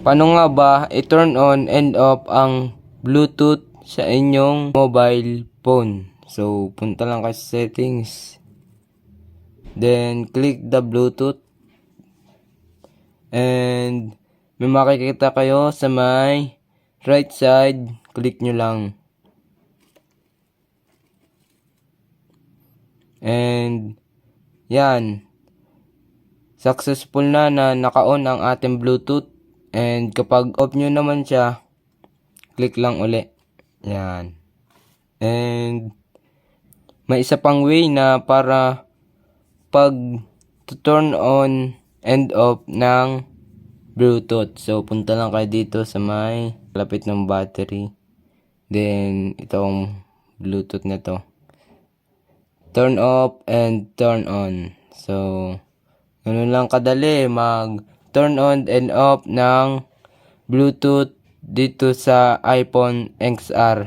Paano nga ba i-turn on and off ang Bluetooth sa inyong mobile phone? So, punta lang kayo sa settings. Then, click the Bluetooth. And, may makikita kayo sa may right side. Click nyo lang. And, yan. Successful na na naka-on ang ating Bluetooth. And kapag off nyo naman siya, click lang uli. Yan. And may isa pang way na para pag turn on and off ng Bluetooth. So punta lang kayo dito sa may lapit ng battery. Then itong Bluetooth na to. Turn off and turn on. So Ganun lang kadali mag turn on and off ng Bluetooth dito sa iPhone XR.